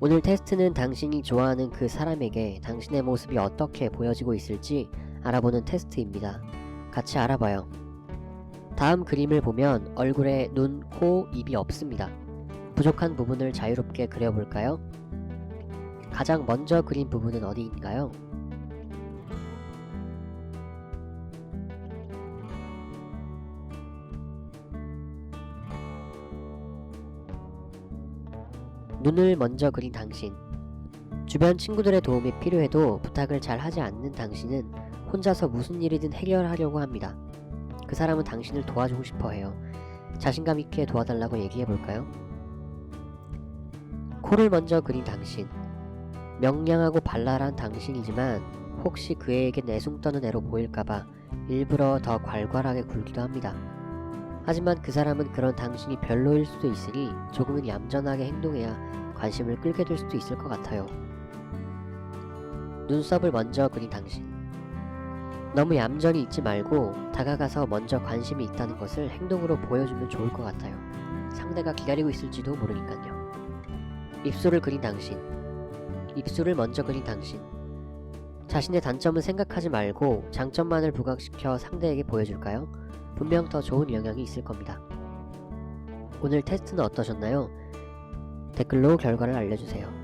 오늘 테스트는 당신이 좋아하는 그 사람에게 당신의 모습이 어떻게 보여지고 있을지 알아보는 테스트입니다. 같이 알아봐요. 다음 그림을 보면 얼굴에 눈, 코, 입이 없습니다. 부족한 부분을 자유롭게 그려볼까요? 가장 먼저 그린 부분은 어디인가요? 눈을 먼저 그린 당신. 주변 친구들의 도움이 필요해도 부탁을 잘 하지 않는 당신은 혼자서 무슨 일이든 해결하려고 합니다. 그 사람은 당신을 도와주고 싶어 해요. 자신감 있게 도와달라고 얘기해 볼까요? 코를 먼저 그린 당신. 명량하고 발랄한 당신이지만 혹시 그에게 내숭 떠는 애로 보일까봐 일부러 더 괄괄하게 굴기도 합니다. 하지만 그 사람은 그런 당신이 별로일 수도 있으니 조금은 얌전하게 행동해야 관심을 끌게 될 수도 있을 것 같아요. 눈썹을 먼저 그린 당신. 너무 얌전히 있지 말고 다가가서 먼저 관심이 있다는 것을 행동으로 보여주면 좋을 것 같아요. 상대가 기다리고 있을지도 모르니까요. 입술을 그린 당신. 입술을 먼저 그린 당신. 자신의 단점은 생각하지 말고 장점만을 부각시켜 상대에게 보여줄까요? 분명 더 좋은 영향이 있을 겁니다. 오늘 테스트는 어떠셨나요? 댓글로 결과를 알려주세요.